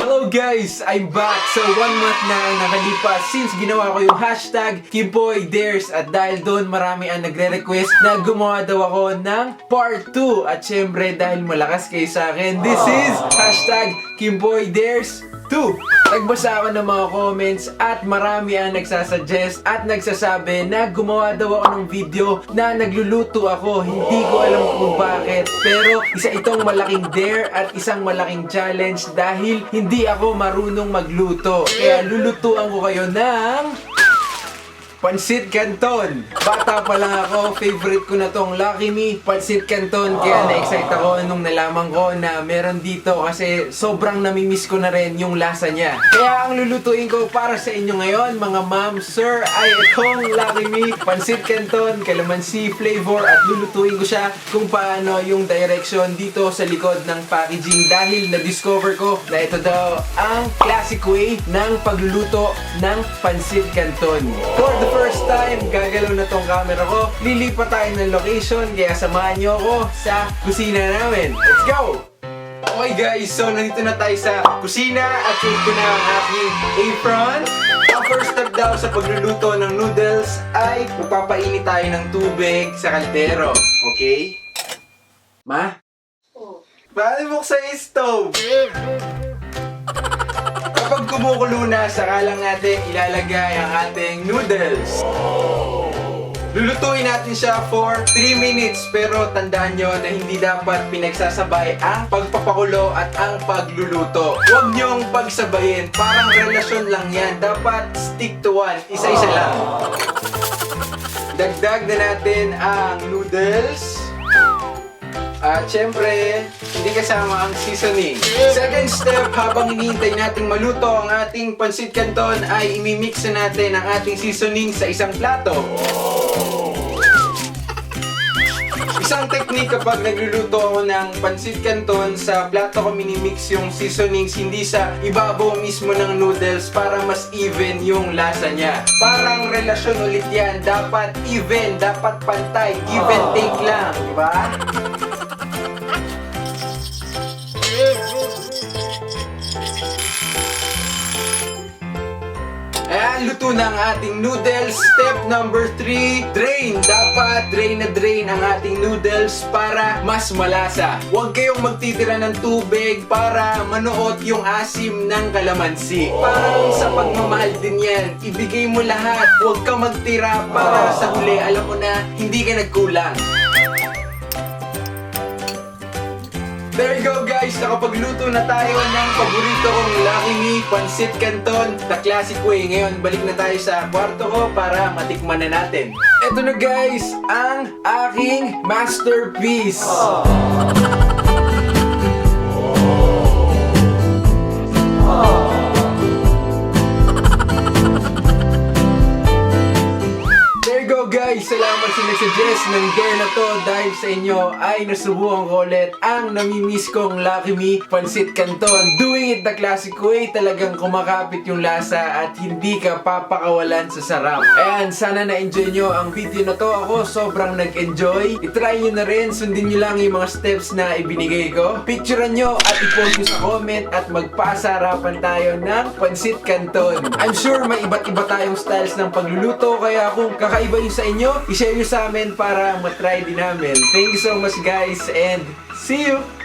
Hello guys! I'm back! So one month na ang nakalipas since ginawa ko yung hashtag KimboyDares at dahil doon marami ang nagre-request na gumawa daw ako ng part 2 at syempre dahil malakas kayo sa akin, this is hashtag KimboyDares 2! Nagbasa ako ng mga comments at marami ang nagsasuggest at nagsasabi na gumawa daw ako ng video na nagluluto ako. Hindi ko alam kung bakit. Pero isa itong malaking dare at isang malaking challenge dahil hindi ako marunong magluto. Kaya lulutuan ko kayo ng... Pansit Canton! Bata pa lang ako, favorite ko na tong Lucky Me, Pansit Canton. Kaya na-excite ako nung nalaman ko na meron dito kasi sobrang namimiss ko na rin yung lasa niya. Kaya ang lulutuin ko para sa inyo ngayon, mga ma'am, sir, ay itong Lucky Me, Pansit Canton, calamansi flavor at lulutuin ko siya kung paano yung direction dito sa likod ng packaging dahil na-discover ko na ito daw ang classic way ng pagluluto ng Pansit Canton. For the first time, gagalaw na tong camera ko. Lilipat tayo ng location, kaya samahan nyo ako sa kusina namin. Let's go! Okay guys, so nandito na tayo sa kusina at suot ko na ang aking apron. Ang first step daw sa pagluluto ng noodles ay magpapainit tayo ng tubig sa kaldero. Okay? Ma? Oh. Paano buksan yung stove? Kumukulo na, saka lang natin ilalagay ang ating noodles. Lulutuin natin siya for 3 minutes pero tandaan nyo na hindi dapat pinagsasabay ang pagpapakulo at ang pagluluto. Huwag nyong pagsabayin. Parang relasyon lang yan. Dapat stick to one. Isa-isa lang. Dagdag na natin ang noodles. At syempre, hindi kasama ang seasoning. Second step, habang hinihintay nating maluto ang ating pansit canton, ay imimix na natin ang ating seasoning sa isang plato. Isang technique kapag nagluluto ako ng pansit canton, sa plato ko minimix yung seasonings, hindi sa ibabaw mismo ng noodles para mas even yung lasa niya. Parang relasyon ulit yan, dapat even, dapat pantay, give and take lang, di ba? Ayan, luto na ang ating noodles. Step number 3, drain. Dapat drain na drain ang ating noodles para mas malasa. Huwag kayong magtitira ng tubig para manuot yung asim ng kalamansi. Parang sa pagmamahal din yan, ibigay mo lahat. Huwag kang magtira para sa huli, alam mo na, hindi ka nagkulang. There you go guys, nakapagluto na tayo ng paborito kong Lucky Me, Pansit Canton, the classic way. Ngayon, balik na tayo sa kwarto ko para matikman na natin. Ito na guys, ang aking masterpiece. There sa nagsuggest ng dare na to dahil sa inyo ay nasubukan ko ulit ang namimiss kong Lucky Me Pansit Canton. Doing it the classic way, talagang kumakapit yung lasa at hindi ka papakawalan sa sarap. Ayan, sana na-enjoy nyo ang video na to. Ako sobrang nag-enjoy. I-try nyo na rin, sundin nyo lang yung mga steps na ibinigay ko. Picturean nyo at i-post nyo sa comment at magpasarapan tayo ng Pansit Canton. I'm sure may iba't iba tayong styles ng pagluluto kaya kung kakaiba yung sa inyo, i-share nyo sa amin para matry din namin. Thank you so much guys and see you!